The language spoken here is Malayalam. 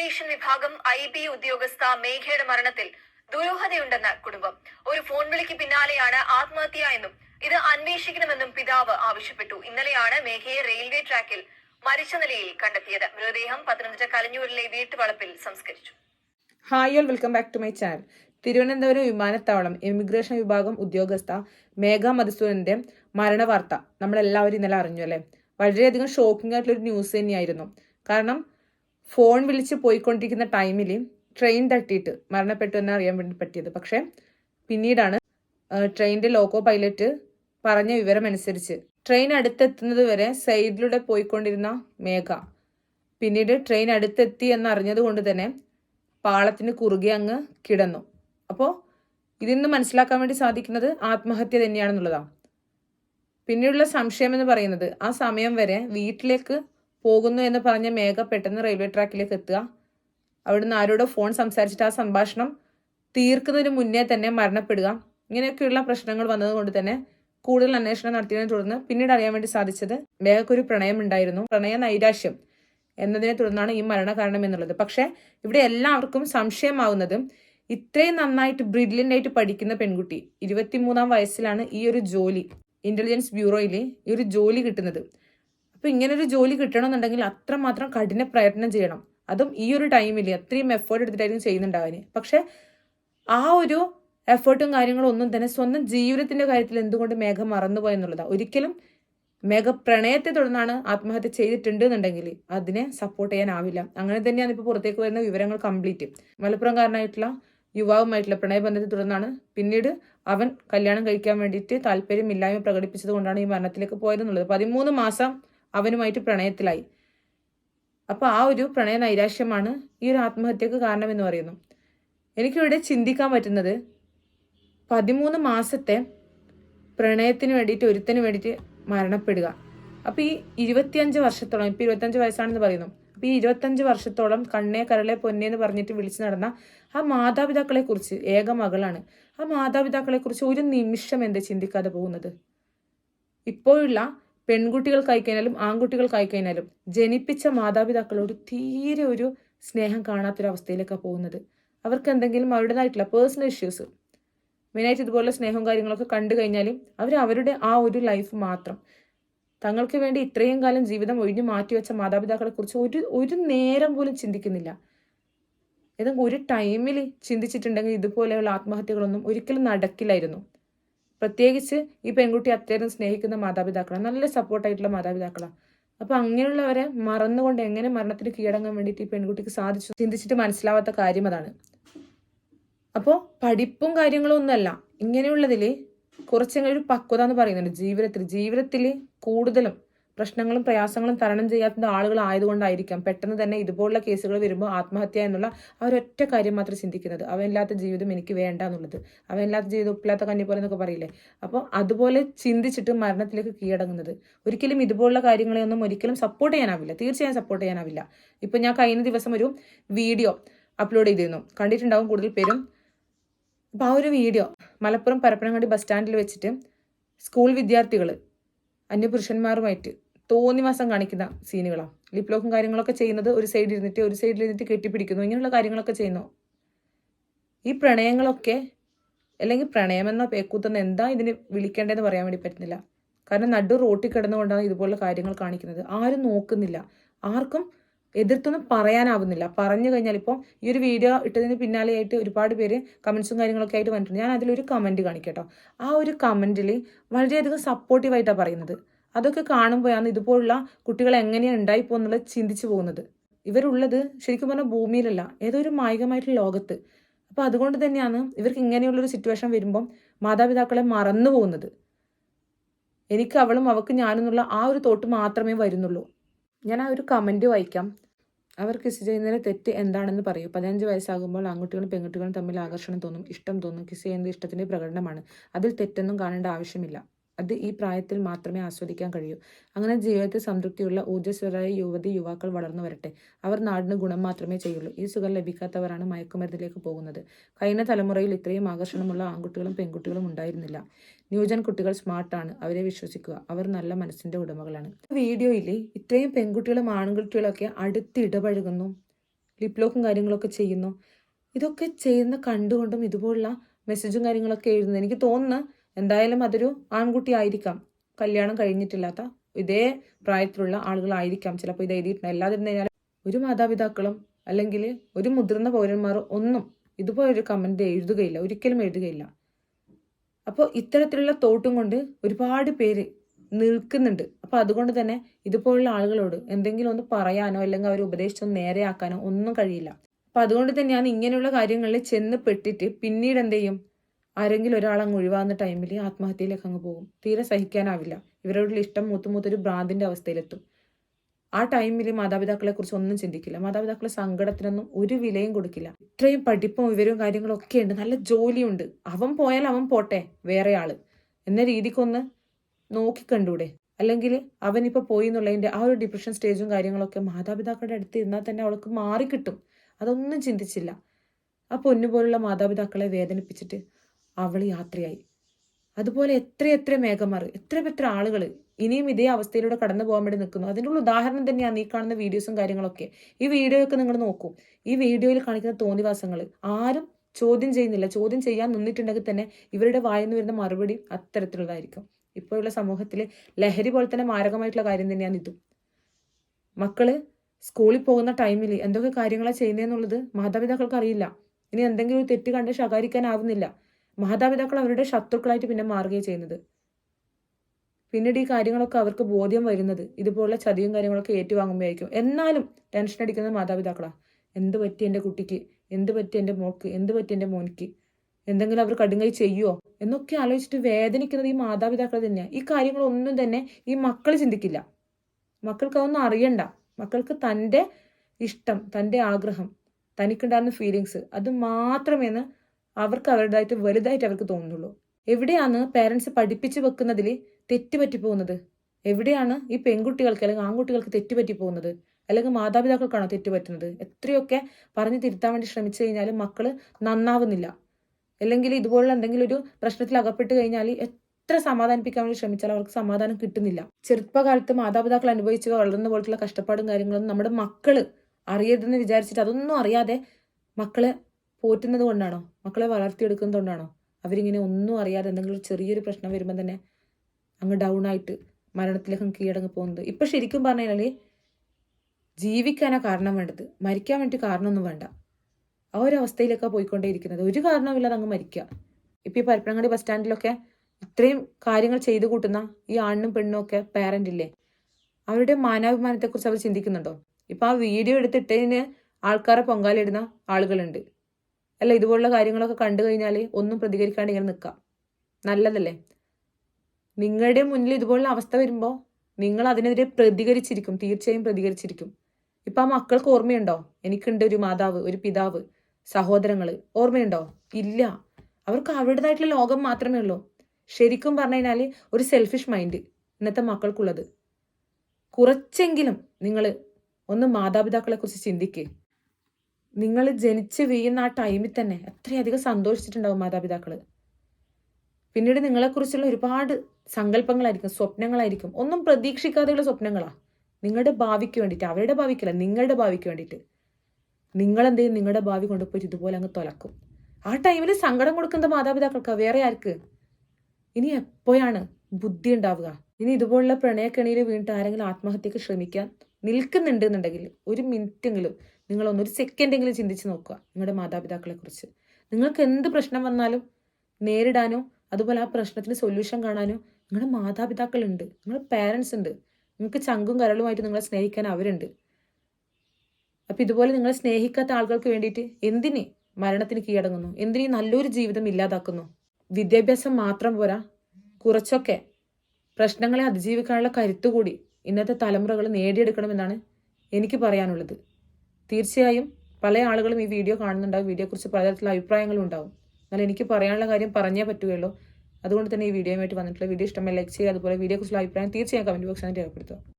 ഏവിയേഷൻ വിഭാഗം ഐ ബി ഉദ്യോഗസ്ഥ മേഘയുടെ മരണത്തിൽ ദുരൂഹതയുണ്ടെന്ന് കുടുംബം. ഒരു ഫോൺ വിളിക്ക് പിന്നാലെയാണ് ആത്മഹത്യ എന്നും ഇത് അന്വേഷിക്കണമെന്നും പിതാവ് ആവശ്യപ്പെട്ടു. ഇന്നലെയാണ് മേഘയെ റെയിൽവേ ട്രാക്കിൽ മരിച്ച നിലയിൽ കണ്ടെത്തിയത്. മൃതദേഹം പത്തനംതിട്ട കലഞ്ഞൂരിലെ വീട്ടുവളപ്പിൽ സംസ്കരിച്ചു. Hi all welcome back to my channel Thiruvananthapuram വിമാനത്താവളം ഇമിഗ്രേഷൻ വിഭാഗം ഉദ്യോഗസ്ഥ മേഘ മധുസൂദന്റെ മരണവാർത്ത നമ്മളെല്ലാവരും ഇന്നലെ അറിഞ്ഞു അല്ലേ? വളരെയധികം ഷോക്കിംഗ് ആയിട്ടുള്ള ഒരു ന്യൂസ് തന്നെയായിരുന്നു. കാരണം ഫോൺ വിളിച്ച് പോയിക്കൊണ്ടിരിക്കുന്ന ടൈമിൽ ട്രെയിൻ തട്ടിയിട്ട് മരണപ്പെട്ടു എന്ന് അറിയാൻ വേണ്ടി പറ്റിയത്. പക്ഷേ പിന്നീടാണ് ട്രെയിനിന്റെ ലോക്കോ പൈലറ്റ് പറഞ്ഞ വിവരമനുസരിച്ച് ട്രെയിൻ അടുത്തെത്തുന്നത് വരെ സൈഡിലൂടെ പോയിക്കൊണ്ടിരുന്ന മേഘ പിന്നീട് ട്രെയിൻ അടുത്തെത്തി എന്നറിഞ്ഞത് കൊണ്ട് തന്നെ പാളത്തിന് കുറുകെ അങ്ങ് കിടന്നു. അപ്പോൾ ഇതിൽ നിന്ന് മനസ്സിലാക്കാൻ വേണ്ടി സാധിക്കുന്നത് ആത്മഹത്യ തന്നെയാണെന്നുള്ളതാണ്. പിന്നീടുള്ള സംശയം എന്ന് പറയുന്നത് ആ സമയം വരെ വീട്ടിലേക്ക് പോകുന്നു എന്ന് പറഞ്ഞ മേഘ പെട്ടെന്ന് റെയിൽവേ ട്രാക്കിലേക്ക് എത്തുക. അവിടുന്ന് ആരോടോ ഫോൺ സംസാരിച്ചിട്ട് ആ സംഭാഷണം തീർക്കുന്നതിന് മുന്നേ തന്നെ മരണപ്പെടുക. ഇങ്ങനെയൊക്കെയുള്ള പ്രശ്നങ്ങൾ വന്നതുകൊണ്ട് തന്നെ കൂടുതൽ അന്വേഷണം നടത്തിയതിനെ തുടർന്ന് പിന്നീട് അറിയാൻ വേണ്ടി സാധിച്ചത് മേഘക്കൊരു പ്രണയം ഉണ്ടായിരുന്നു. പ്രണയ നൈരാശ്യം എന്നതിനെ തുടർന്നാണ് ഈ മരണ കാരണം എന്നുള്ളത്. പക്ഷേ ഇവിടെ എല്ലാവർക്കും സംശയമാവുന്നതും ഇത്രയും നന്നായിട്ട് ബ്രില്യന്റ് ആയിട്ട് പഠിക്കുന്ന പെൺകുട്ടി ഇരുപത്തിമൂന്നാം വയസ്സിലാണ് ഈ ഒരു ജോലി ഇന്റലിജൻസ് ബ്യൂറോയിൽ ഈ ഒരു ജോലി കിട്ടുന്നത്. അപ്പൊ ഇങ്ങനെ ഒരു ജോലി കിട്ടണമെന്നുണ്ടെങ്കിൽ അത്രമാത്രം കഠിന പ്രയത്നം ചെയ്യണം. അതും ഈ ഒരു ടൈമിൽ അത്രയും എഫേർട്ട് എടുത്തിട്ടായിരിക്കും ചെയ്യുന്നുണ്ടാവാൻ പക്ഷെ ആ ഒരു എഫേർട്ടും കാര്യങ്ങളും ഒന്നും തന്നെ സ്വന്തം ജീവിതത്തിന്റെ കാര്യത്തിൽ എന്തുകൊണ്ട് മേഘ മറന്നുപോയി എന്നുള്ളതാണ് ഒരിക്കലും മേഘ പ്രണയത്തെ തുടർന്നാണ് ആത്മഹത്യ ചെയ്തിട്ടുണ്ട് എന്നുണ്ടെങ്കിൽ അതിനെ സപ്പോർട്ട് ചെയ്യാനാവില്ല. അങ്ങനെ തന്നെയാണ് ഇപ്പോൾ പുറത്തേക്ക് വരുന്ന വിവരങ്ങൾ കംപ്ലീറ്റ് മലപ്പുറംകാരനായിട്ടുള്ള യുവാവുമായിട്ടുള്ള പ്രണയബന്ധത്തെ തുടർന്നാണ് പിന്നീട് അവൻ കല്യാണം കഴിക്കാൻ വേണ്ടിയിട്ട് താല്പര്യമില്ലായ്മ പ്രകടിപ്പിച്ചത് കൊണ്ടാണ് ഈ മരണത്തിലേക്ക് പോയതെന്നുള്ളത്. പതിമൂന്ന് മാസം അവനുമായിട്ട് പ്രണയത്തിലായി. അപ്പോൾ ആ ഒരു പ്രണയ നൈരാശ്യമാണ് ഈ ഒരു ആത്മഹത്യക്ക് കാരണമെന്ന് പറയുന്നു. എനിക്കിവിടെ ചിന്തിക്കാൻ പറ്റുന്നത് പതിമൂന്ന് മാസത്തെ പ്രണയത്തിന് വേണ്ടിയിട്ട് ഒരുത്തിന് വേണ്ടിയിട്ട് മരണപ്പെടുക. അപ്പോൾ ഈ ഇരുപത്തിയഞ്ച് വർഷത്തോളം ഇപ്പോൾ ഇരുപത്തഞ്ച് വയസ്സാണെന്ന് പറയുന്നു. അപ്പോൾ ഈ ഇരുപത്തഞ്ച് വർഷത്തോളം കണ്ണേ കരളെ പൊന്നേ എന്ന് പറഞ്ഞിട്ട് വിളിച്ചു നടന്ന ആ മാതാപിതാക്കളെ കുറിച്ച് ഏക മകളാണ്. ആ മാതാപിതാക്കളെ കുറിച്ച് ഒരു നിമിഷം എന്താ ചിന്തിക്കാതെ പോകുന്നത്? ഇപ്പോഴുള്ള പെൺകുട്ടികൾക്കായി കഴിഞ്ഞാലും ആൺകുട്ടികൾക്കായി കഴിഞ്ഞാലും ജനിപ്പിച്ച മാതാപിതാക്കളോട് തീരെ ഒരു സ്നേഹം കാണാത്തൊരവസ്ഥയിലേക്കാണ് പോകുന്നത്. അവർക്ക് എന്തെങ്കിലും അവരുടേതായിട്ടുള്ള പേഴ്സണൽ ഇഷ്യൂസ് മെയിനായിട്ട് ഇതുപോലെ സ്നേഹവും കാര്യങ്ങളൊക്കെ കണ്ടു കഴിഞ്ഞാലും അവർ അവരുടെ ആ ഒരു ലൈഫ് മാത്രം. തങ്ങൾക്ക് വേണ്ടി ഇത്രയും കാലം ജീവിതം ഒഴിഞ്ഞു മാറ്റിവെച്ച മാതാപിതാക്കളെ കുറിച്ച് ഒരു ഒരു നേരം പോലും ചിന്തിക്കുന്നില്ല. ഏതെങ്കിലും ഒരു ടൈമിൽ ചിന്തിച്ചിട്ടുണ്ടെങ്കിൽ ഇതുപോലെയുള്ള ആത്മഹത്യകളൊന്നും ഒരിക്കലും നടക്കില്ലായിരുന്നു. പ്രത്യേകിച്ച് ഈ പെൺകുട്ടി അത്രയും സ്നേഹിക്കുന്ന മാതാപിതാക്കളാണ്. നല്ല സപ്പോർട്ടായിട്ടുള്ള മാതാപിതാക്കളാണ് അപ്പോൾ അങ്ങനെയുള്ളവരെ മറന്നുകൊണ്ട് എങ്ങനെ മരണത്തിന് കീഴടങ്ങാൻ വേണ്ടിയിട്ട് ഈ പെൺകുട്ടിക്ക് സാധിച്ചു ചിന്തിച്ചിട്ട് മനസ്സിലാവാത്ത കാര്യം അതാണ്. അപ്പോൾ പഠിപ്പും കാര്യങ്ങളും ഒന്നുമല്ല. ഇങ്ങനെയുള്ളതിൽ കുറച്ചെങ്കിലും ഒരു പക്വത എന്ന് പറയുന്നുണ്ട്. ജീവിതത്തിൽ ജീവിതത്തിൽ കൂടുതലും പ്രശ്നങ്ങളും പ്രയാസങ്ങളും തരണം ചെയ്യാത്ത ആളുകളായതുകൊണ്ടായിരിക്കാം പെട്ടെന്ന് തന്നെ ഇതുപോലുള്ള കേസുകൾ വരുമ്പോൾ ആത്മഹത്യ എന്നുള്ള ആ ഒരൊറ്റ കാര്യം മാത്രം ചിന്തിക്കുന്നത്. അവനില്ലാത്ത ജീവിതം എനിക്ക് വേണ്ട എന്നുള്ളത്. അവനില്ലാത്ത ജീവിതം ഉപ്പില്ലാത്ത കന്നി പോലെ എന്നൊക്കെ പറയില്ലേ? അപ്പോൾ അതുപോലെ ചിന്തിച്ചിട്ട് മരണത്തിലേക്ക് കീഴടങ്ങുന്നത്. ഒരിക്കലും ഇതുപോലുള്ള കാര്യങ്ങളെ ഒന്നും ഒരിക്കലും സപ്പോർട്ട് ചെയ്യാനാവില്ല. തീർച്ചയായും സപ്പോർട്ട് ചെയ്യാനാവില്ല. ഇപ്പം ഞാൻ കഴിഞ്ഞ ദിവസം ഒരു വീഡിയോ അപ്ലോഡ് ചെയ്തിരുന്നു. കണ്ടിട്ടുണ്ടാവും കൂടുതൽ പേരും. അപ്പോൾ ആ ഒരു വീഡിയോ മലപ്പുറം പരപ്പനങ്ങാടി ബസ് സ്റ്റാൻഡിൽ വെച്ചിട്ട് സ്കൂൾ വിദ്യാർത്ഥികൾ അന്യപുരുഷന്മാരുമായിട്ട് തോന്നിവാസം കാണിക്കുന്ന സീനുകളാണ് ലിപ് ലോക്കും കാര്യങ്ങളൊക്കെ ചെയ്യുന്നത് ഒരു സൈഡിൽ ഇരുന്നിട്ട് ഒരു സൈഡിൽ ഇരുന്നിട്ട് കെട്ടിപ്പിടിക്കുന്നു. ഇങ്ങനെയുള്ള കാര്യങ്ങളൊക്കെ ചെയ്യുന്നു? ഈ പ്രണയങ്ങളൊക്കെ അല്ലെങ്കിൽ പ്രണയമെന്ന പേക്കൂത്തെന്ന് എന്താ ഇതിന് വിളിക്കേണ്ടതെന്ന് പറയാൻ വേണ്ടി പറ്റുന്നില്ല. കാരണം നടു റോട്ടിൽ കിടന്നുകൊണ്ടാണ് ഇതുപോലുള്ള കാര്യങ്ങൾ കാണിക്കുന്നത്. ആരും നോക്കുന്നില്ല. ആർക്കും എതിർത്തൊന്നും പറയാനാവുന്നില്ല. പറഞ്ഞു കഴിഞ്ഞാൽ ഇപ്പോൾ ഈ ഒരു വീഡിയോ ഇട്ടതിന് പിന്നാലെയായിട്ട് ഒരുപാട് പേര് കമൻസും കാര്യങ്ങളൊക്കെ ആയിട്ട് വന്നിട്ടുണ്ട്. ഞാൻ അതിലൊരു കമന്റ് കാണിക്കട്ടോ. ആ ഒരു കമന്റിൽ വളരെയധികം സപ്പോർട്ടീവായിട്ടാണ് പറയുന്നത്. അതൊക്കെ കാണുമ്പോഴാണ് ഇതുപോലുള്ള കുട്ടികൾ എങ്ങനെയാണ് ഉണ്ടായിപ്പോ എന്നുള്ളത് ചിന്തിച്ചു പോകുന്നത്. ഇവരുള്ളത് ശരിക്കും പറഞ്ഞാൽ ഭൂമിയിലല്ല ഏതോ ഒരു മായികമായിട്ടുള്ള ലോകത്ത്. അപ്പോൾ അതുകൊണ്ട് തന്നെയാണ് ഇവർക്ക് ഇങ്ങനെയുള്ളൊരു സിറ്റുവേഷൻ വരുമ്പം മാതാപിതാക്കളെ മറന്നു പോകുന്നത്. എനിക്ക് അവളും അവൾക്ക് ഞാനെന്നുള്ള ആ ഒരു തോട്ട് മാത്രമേ വരുന്നുള്ളൂ. ഞാൻ ആ ഒരു കമന്റ് വായിക്കാം. അവർ കിസ് ചെയ്യുന്നതിന് തെറ്റ് എന്താണെന്ന് പറയൂ. പതിനഞ്ച് വയസ്സാകുമ്പോൾ ആൺകുട്ടികളും പെൺകുട്ടികളും തമ്മിൽ ആകർഷണം തോന്നും ഇഷ്ടം തോന്നും. കിസ് ചെയ്യുന്നത് ഇഷ്ടത്തിന്റെ പ്രകടനമാണ്. അതിൽ തെറ്റൊന്നും കാണേണ്ട ആവശ്യമില്ല. അത് ഈ പ്രായത്തിൽ മാത്രമേ ആസ്വദിക്കാൻ കഴിയൂ. അങ്ങനെ ജീവിതത്തിൽ സംതൃപ്തിയുള്ള ഊർജസ്വരായ യുവതി യുവാക്കൾ വളർന്നു വരട്ടെ. അവർ നാടിന് ഗുണം മാത്രമേ ചെയ്യുള്ളൂ. ഈ സുഖം ലഭിക്കാത്തവരാണ് മയക്കുമരുന്നിലേക്ക് പോകുന്നത്. കഴിഞ്ഞ തലമുറയിൽ ഇത്രയും ആകർഷണമുള്ള ആൺകുട്ടികളും പെൺകുട്ടികളും ഉണ്ടായിരുന്നില്ല. ന്യൂജൻ കുട്ടികൾ സ്മാർട്ടാണ് അവരെ വിശ്വസിക്കുക. അവർ നല്ല മനസ്സിന്റെ ഉടമകളാണ്. വീഡിയോയിൽ ഇത്രയും പെൺകുട്ടികളും ആൺകുട്ടികളൊക്കെ അടുത്ത് ഇടപഴകുന്നു. ലിപ് ലോക്കും കാര്യങ്ങളൊക്കെ ചെയ്യുന്നു. ഇതൊക്കെ ചെയ്യുന്ന കണ്ടുകൊണ്ടും ഇതുപോലുള്ള മെസ്സേജും കാര്യങ്ങളൊക്കെ എഴുതുന്നത് എനിക്ക് തോന്നുന്നു എന്തായാലും അതൊരു ആൺകുട്ടി ആയിരിക്കാം. കല്യാണം കഴിഞ്ഞിട്ടില്ലാത്ത ഇതേ പ്രായത്തിലുള്ള ആളുകളായിരിക്കാം. ചിലപ്പോൾ ഇത് എഴുതിയിട്ടുണ്ട്. അല്ലാതിരുന്നു കഴിഞ്ഞാൽ ഒരു മാതാപിതാക്കളും അല്ലെങ്കിൽ ഒരു മുതിർന്ന പൗരന്മാരും ഒന്നും ഇതുപോലൊരു കമന്റ് എഴുതുകയില്ല. ഒരിക്കലും എഴുതുകയില്ല. അപ്പോൾ ഇത്തരത്തിലുള്ള തോട്ടും കൊണ്ട് ഒരുപാട് പേര് നിൽക്കുന്നുണ്ട്. അപ്പോൾ അതുകൊണ്ട് തന്നെ ഇതുപോലുള്ള ആളുകളോട് എന്തെങ്കിലും ഒന്ന് പറയാനോ അല്ലെങ്കിൽ അവർ ഉപദേശിച്ചൊന്ന് നേരെയാക്കാനോ ഒന്നും കഴിയില്ല. അപ്പം അതുകൊണ്ട് തന്നെയാണ് ഇങ്ങനെയുള്ള കാര്യങ്ങളിൽ ചെന്ന് പെട്ടിട്ട് പിന്നീട് എന്ത് ചെയ്യും? ആരെങ്കിലും ഒരാൾ അങ്ങ് ഒഴിവാകുന്ന ടൈമിൽ ആത്മഹത്യയിലേക്ക് അങ്ങ് പോകും. തീരെ സഹിക്കാനാവില്ല. ഇവരോടുള്ള ഇഷ്ടം മൂത്ത് മൂത്തൊരു ഭ്രാന്തിന്റെ അവസ്ഥയിലെത്തും. ആ ടൈമിൽ മാതാപിതാക്കളെ കുറിച്ച് ഒന്നും ചിന്തിക്കില്ല. മാതാപിതാക്കളെ സങ്കടത്തിനൊന്നും ഒരു വിലയും കൊടുക്കില്ല. ഇത്രയും പഠിപ്പും വിവരവും കാര്യങ്ങളും ഒക്കെ ഉണ്ട്. നല്ല ജോലിയുണ്ട്. അവൻ പോയാൽ അവൻ പോട്ടെ വേറെ ആൾ എന്ന രീതിക്കൊന്ന് നോക്കിക്കണ്ടൂടെ അല്ലെങ്കിൽ അവനിപ്പോൾ പോയി എന്നുള്ളതിന്റെ ആ ഒരു ഡിപ്രഷൻ സ്റ്റേജും കാര്യങ്ങളൊക്കെ മാതാപിതാക്കളുടെ അടുത്ത് ഇരുന്നാൽ തന്നെ അവൾക്ക് മാറിക്കിട്ടും. അതൊന്നും ചിന്തിച്ചില്ല. ആ പൊന്നുപോലുള്ള മാതാപിതാക്കളെ വേദനിപ്പിച്ചിട്ട് അവൾ യാത്രയായി. അതുപോലെ എത്ര എത്ര മേഘമാർ എത്ര എത്ര ആളുകൾ ഇനിയും ഇതേ അവസ്ഥയിലൂടെ കടന്നു പോകാൻ വേണ്ടി നിൽക്കുന്നു. അതിനുള്ള ഉദാഹരണം തന്നെയാണ് ഈ കാണുന്ന വീഡിയോസും കാര്യങ്ങളൊക്കെ. ഈ വീഡിയോ ഒക്കെ നിങ്ങൾ നോക്കൂ. ഈ വീഡിയോയിൽ കാണിക്കുന്ന തോന്നിവാസങ്ങൾ ആരും ചോദ്യം ചെയ്യുന്നില്ല. ചോദ്യം ചെയ്യാൻ നിന്നിട്ടുണ്ടെങ്കിൽ തന്നെ ഇവരുടെ വായിന്ന് വരുന്ന മറുപടി അത്തരത്തിലുള്ളതായിരിക്കും. ഇപ്പോഴുള്ള സമൂഹത്തിൽ ലഹരി പോലെ തന്നെ മാരകമായിട്ടുള്ള കാര്യം തന്നെയാണ് ഇതും. മക്കൾ സ്കൂളിൽ പോകുന്ന ടൈമിൽ എന്തൊക്കെ കാര്യങ്ങളാണ് ചെയ്യുന്നതെന്നുള്ളത് മാതാപിതാക്കൾക്ക് അറിയില്ല. ഇനി എന്തെങ്കിലും ഒരു തെറ്റ് കണ്ട് ശകാരിക്കാനാവുന്നില്ല. മാതാപിതാക്കൾ അവരുടെ ശത്രുക്കളായിട്ട് പിന്നെ മാറുകയാണ് ചെയ്യുന്നത്. പിന്നീട് ഈ കാര്യങ്ങളൊക്കെ അവർക്ക് ബോധ്യം വരുന്നത് ഇതുപോലുള്ള ചതിയും കാര്യങ്ങളൊക്കെ ഏറ്റുവാങ്ങുമ്പോഴായിരിക്കും എന്നാലും ടെൻഷൻ അടിക്കുന്നത് മാതാപിതാക്കളാണ് എന്ത് പറ്റി എന്റെ കുട്ടിക്ക്? എന്ത് പറ്റി എന്റെ മോൾക്ക്? എന്ത് പറ്റി എന്റെ മോനിക്ക്? എന്തെങ്കിലും അവർ കടുങ്ങായി ചെയ്യുമോ എന്നൊക്കെ ആലോചിച്ചിട്ട് വേദനിക്കുന്നത് ഈ മാതാപിതാക്കൾ തന്നെയാണ് ഈ കാര്യങ്ങളൊന്നും തന്നെ ഈ മക്കൾ ചിന്തിക്കില്ല. മക്കൾക്ക് അതൊന്നും അറിയണ്ട. മക്കൾക്ക് തന്റെ ഇഷ്ടം തന്റെ ആഗ്രഹം തനിക്കുണ്ടാകുന്ന ഫീലിങ്സ് അത് മാത്രമേന്ന് അവർക്ക് അവരുടേതായിട്ട് വലുതായിട്ട് അവർക്ക് തോന്നുന്നുള്ളൂ. എവിടെയാണ് പേരൻസ് പഠിപ്പിച്ചു വെക്കുന്നതിൽ തെറ്റുപറ്റി പോകുന്നത് എവിടെയാണ് ഈ പെൺകുട്ടികൾക്ക് അല്ലെങ്കിൽ ആൺകുട്ടികൾക്ക് തെറ്റുപറ്റി പോകുന്നത് അല്ലെങ്കിൽ മാതാപിതാക്കൾക്കാണോ തെറ്റുപറ്റുന്നത്? എത്രയൊക്കെ പറഞ്ഞു തിരുത്താൻ വേണ്ടി ശ്രമിച്ചു കഴിഞ്ഞാൽ മക്കൾ നന്നാവുന്നില്ല. അല്ലെങ്കിൽ ഇതുപോലുള്ള എന്തെങ്കിലും ഒരു പ്രശ്നത്തിൽ അകപ്പെട്ട് കഴിഞ്ഞാൽ എത്ര സമാധാനിപ്പിക്കാൻ വേണ്ടി ശ്രമിച്ചാൽ അവർക്ക് സമാധാനം കിട്ടുന്നില്ല. ചെറുപ്പകാലത്ത് മാതാപിതാക്കൾ അനുഭവിച്ച് വളർന്ന പോലത്തുള്ള കഷ്ടപ്പാടും കാര്യങ്ങളൊന്നും നമ്മുടെ മക്കൾ അറിയരുതെന്ന് വിചാരിച്ചിട്ട് അതൊന്നും അറിയാതെ മക്കളെ പോറ്റുന്നത് കൊണ്ടാണോ? മക്കളെ വളർത്തിയെടുക്കുന്നത് കൊണ്ടാണോ? അവരിങ്ങനെ ഒന്നും അറിയാതെ എന്തെങ്കിലും ചെറിയൊരു പ്രശ്നം വരുമ്പോൾ തന്നെ അങ്ങ് ഡൗൺ ആയിട്ട് മരണത്തിലേക്ക് കീഴടങ്ങി പോകുന്നത്. ഇപ്പം ശരിക്കും പറഞ്ഞു കഴിഞ്ഞാൽ ജീവിക്കാനാ കാരണം വേണ്ടത്. മരിക്കാൻ വേണ്ടി കാരണമൊന്നും വേണ്ട. ആ ഒരു അവസ്ഥയിലേക്കാണ് പോയിക്കൊണ്ടേയിരിക്കുന്നത്. ഒരു കാരണവുമില്ലാതെ അങ്ങ് മരിക്കുക ഇപ്പം ഈ പരപ്പനങ്ങാടി ബസ് സ്റ്റാൻഡിലൊക്കെ ഇത്രയും കാര്യങ്ങൾ ചെയ്തു കൂട്ടുന്ന ഈ ആണിനും പെണ്ണും ഒക്കെ പാരന്റ് ഇല്ലേ? അവരുടെ മാനാഭിമാനത്തെക്കുറിച്ച് അവർ ചിന്തിക്കുന്നുണ്ടോ? ഇപ്പം ആ വീഡിയോ എടുത്തിട്ടതിന് ആൾക്കാരെ പൊങ്കാലിടുന്ന ആളുകളുണ്ട്. അല്ല ഇതുപോലുള്ള കാര്യങ്ങളൊക്കെ കണ്ടു കഴിഞ്ഞാൽ ഒന്നും പ്രതികരിക്കാണ്ട് ഇങ്ങനെ നിൽക്കാം നല്ലതല്ലേ? നിങ്ങളുടെ മുന്നിൽ ഇതുപോലുള്ള അവസ്ഥ വരുമ്പോൾ നിങ്ങൾ അതിനെതിരെ പ്രതികരിച്ചിരിക്കും തീർച്ചയായും പ്രതികരിച്ചിരിക്കും. ഇപ്പം ആ മക്കൾക്ക് ഓർമ്മയുണ്ടോ? എനിക്കുണ്ട് ഒരു മാതാവ് ഒരു പിതാവ് സഹോദരങ്ങൾ ഓർമ്മയുണ്ടോ? ഇല്ല. അവർക്ക് അവരുടേതായിട്ടുള്ള ലോകം മാത്രമേ ഉള്ളൂ. ശരിക്കും പറഞ്ഞു കഴിഞ്ഞാൽ ഒരു സെൽഫിഷ് മൈൻഡ് ഇന്നത്തെ മക്കൾക്കുള്ളത്. കുറച്ചെങ്കിലും നിങ്ങൾ ഒന്ന് മാതാപിതാക്കളെക്കുറിച്ച് ചിന്തിക്കേ. നിങ്ങൾ ജനിച്ച് വീഴുന്ന ആ ടൈമിൽ തന്നെ അത്രയധികം സന്തോഷിച്ചിട്ടുണ്ടാവും മാതാപിതാക്കൾ പിന്നീട് നിങ്ങളെക്കുറിച്ചുള്ള ഒരുപാട് സങ്കല്പങ്ങളായിരിക്കും സ്വപ്നങ്ങളായിരിക്കും. ഒന്നും പ്രതീക്ഷിക്കാതെയുള്ള സ്വപ്നങ്ങളാ. നിങ്ങളുടെ ഭാവിക്ക് വേണ്ടിയിട്ട് അവരുടെ ഭാവിക്കല്ല നിങ്ങളുടെ ഭാവിക്ക് വേണ്ടിയിട്ട്. ചെയ്യും? നിങ്ങളുടെ ഭാവി കൊണ്ടുപോയിട്ട് ഇതുപോലെ അങ്ങ് തുലക്കും. ആ ടൈമിൽ സങ്കടം കൊടുക്കുന്ന മാതാപിതാക്കൾക്ക് വേറെ ആർക്ക്? ഇനി എപ്പോഴാണ് ബുദ്ധി ഉണ്ടാവുക? ഇനി ഇതുപോലുള്ള പ്രണയക്കെണിയിൽ വീണിട്ട് ആരെങ്കിലും ആത്മഹത്യക്ക് ശ്രമിക്കാൻ നിൽക്കുന്നുണ്ട് എന്നുണ്ടെങ്കിൽ ഒരു മിനിറ്റെങ്കിലും നിങ്ങളൊന്ന് ഒരു സെക്കൻഡെങ്കിലും ചിന്തിച്ച് നോക്കുക നിങ്ങളുടെ മാതാപിതാക്കളെക്കുറിച്ച്. നിങ്ങൾക്ക് എന്ത് പ്രശ്നം വന്നാലും നേരിടാനോ അതുപോലെ ആ പ്രശ്നത്തിന് സൊല്യൂഷൻ കാണാനോ നിങ്ങളുടെ മാതാപിതാക്കളുണ്ട്. നിങ്ങളുടെ പാരൻസ് ഉണ്ട്. നിങ്ങൾക്ക് ചങ്കും കരളുമായിട്ട് നിങ്ങളെ സ്നേഹിക്കാൻ അവരുണ്ട്. അപ്പം ഇതുപോലെ നിങ്ങളെ സ്നേഹിക്കാത്ത ആളുകൾക്ക് വേണ്ടിയിട്ട് എന്തിന് മരണത്തിന് കീഴടങ്ങുന്നു? എന്തിനീ നല്ലൊരു ജീവിതം ഇല്ലാതാക്കുന്നു? വിദ്യാഭ്യാസം മാത്രം പോരാ. കുറച്ചൊക്കെ പ്രശ്നങ്ങളെ അതിജീവിക്കാനുള്ള കരുത്തുകൂടി ഇന്നത്തെ തലമുറകൾ നേടിയെടുക്കണമെന്നാണ് എനിക്ക് പറയാനുള്ളത്. തീർച്ചയായും പല ആളുകളും ഈ വീഡിയോ കാണുന്നുണ്ടാവും. വീഡിയോയെക്കുറിച്ച് പലതരത്തിലുള്ള അഭിപ്രായങ്ങളും ഉണ്ടാവും. എന്നാൽ എനിക്ക് പറയാനുള്ള കാര്യം പറഞ്ഞേ പറ്റുകയുള്ളൂ. അതുകൊണ്ട് തന്നെ ഈ വീഡിയോയുമായിട്ട് വന്നിട്ടുള്ള വീഡിയോ ഇഷ്ടമായി ലൈക്ക് ചെയ്യുക അതുപോലെ വീഡിയോയെക്കുറിച്ചുള്ള അഭിപ്രായം തീർച്ചയായും കമന്റ് ബോക്സിൽ രേഖപ്പെടുത്തുക.